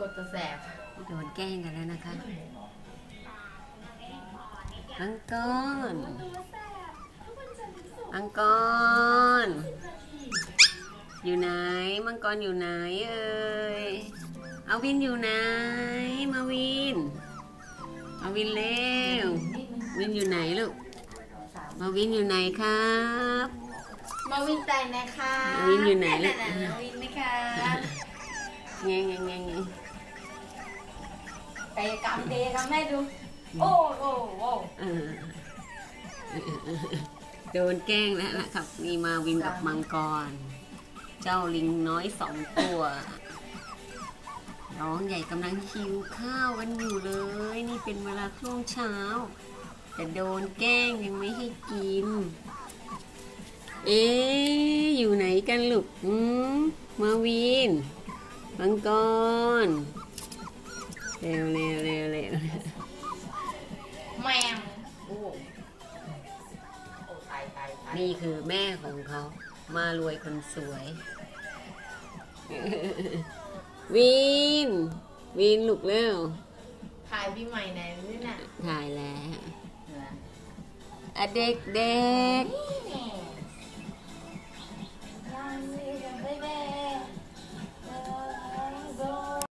กดตัวแสบโดนแกล้งกันแล้วนะคะมังกรมังกรอยู่ไหน มังกรอยู่ไหนเอ่ยเอาวินอยู่ไหน มาวิน มาวินเร็ว วินอยู่ไหนลูก มาวินอยู่ไหนครับ มาวินใจนะคะมาวินอยู่ไหนลูกมาวินนะคะ เงี้ยเงี้ยเงี้ยเงี้ยกายกรรมเดย์ทำให้ดู โอ้โอ้โอ้เออโดนแกล้งแล้วนะครับมีมาวินกับมังกร เจ้าลิงน้อยสองตัวน้องใหญ่กำลังหิวข้าวกันอยู่เลย นี่เป็นเวลาช่วงเช้า แต่โดนแกล้งยังไม่ให้กิน เอ๊ะอยู่ไหนกันลูกอืมมาวิน มังกรเร็วเร็วเร็วเร็วแมงโอ้โอ้ตายตายตายนี่คือแม่ของเขามารวยคนสวย วิน วินลุกแล้วถ่ายพี่ใหม่ไหนนี่น่ะถ่ายแล้วอะเด็กเด็กนี่